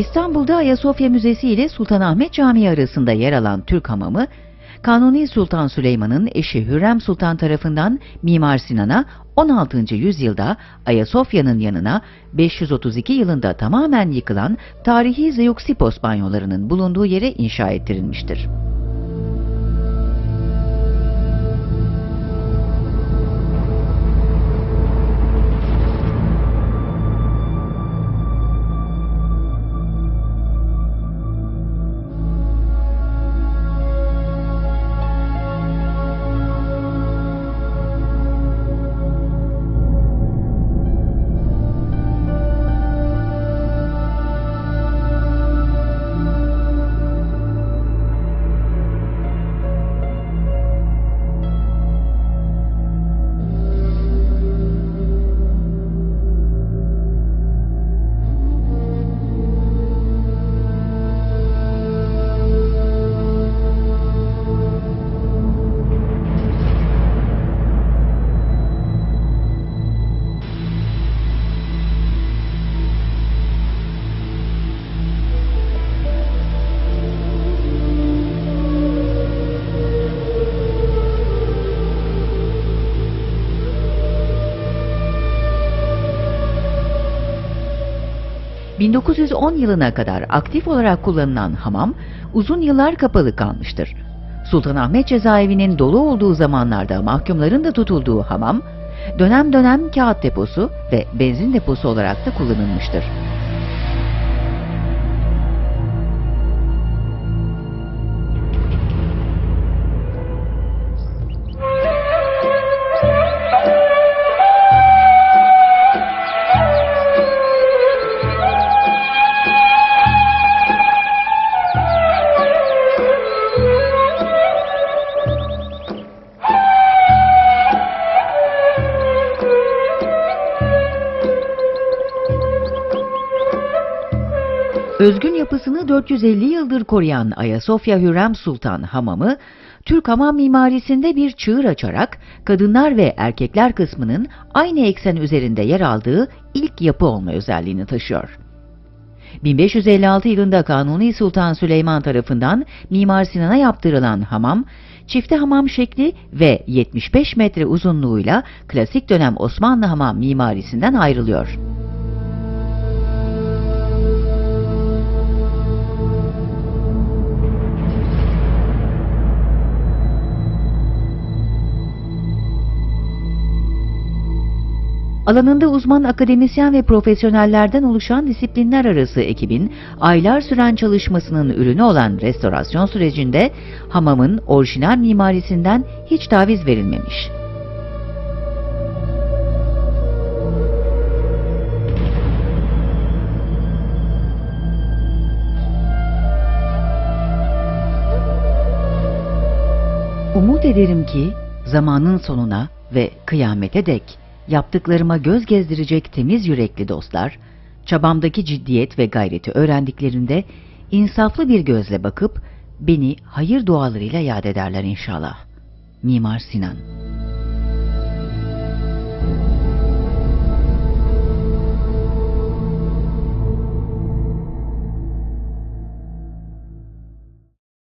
İstanbul'da Ayasofya Müzesi ile Sultanahmet Camii arasında yer alan Türk Hamamı, Kanuni Sultan Süleyman'ın eşi Hürrem Sultan tarafından Mimar Sinan'a 16. yüzyılda Ayasofya'nın yanına 532 yılında tamamen yıkılan tarihi Zeuxipos banyolarının bulunduğu yere inşa ettirilmiştir. ...1910 yılına kadar aktif olarak kullanılan hamam... ...uzun yıllar kapalı kalmıştır. Sultanahmet cezaevinin dolu olduğu zamanlarda mahkumların da tutulduğu hamam... ...dönem dönem kağıt deposu ve benzin deposu olarak da kullanılmıştır. Özgün yapısını 450 yıldır koruyan Ayasofya Hürrem Sultan Hamamı, Türk hamam mimarisinde bir çığır açarak kadınlar ve erkekler kısmının aynı eksen üzerinde yer aldığı ilk yapı olma özelliğini taşıyor. 1556 yılında Kanuni Sultan Süleyman tarafından Mimar Sinan'a yaptırılan hamam, çifte hamam şekli ve 75 metre uzunluğuyla klasik dönem Osmanlı hamam mimarisinden ayrılıyor. Alanında uzman akademisyen ve profesyonellerden oluşan disiplinler arası ekibin aylar süren çalışmasının ürünü olan restorasyon sürecinde hamamın orijinal mimarisinden hiç taviz verilmemiş. Umut ederim ki zamanın sonuna ve kıyamete dek yaptıklarıma göz gezdirecek temiz yürekli dostlar, çabamdaki ciddiyet ve gayreti öğrendiklerinde insaflı bir gözle bakıp beni hayır dualarıyla yad ederler inşallah. Mimar Sinan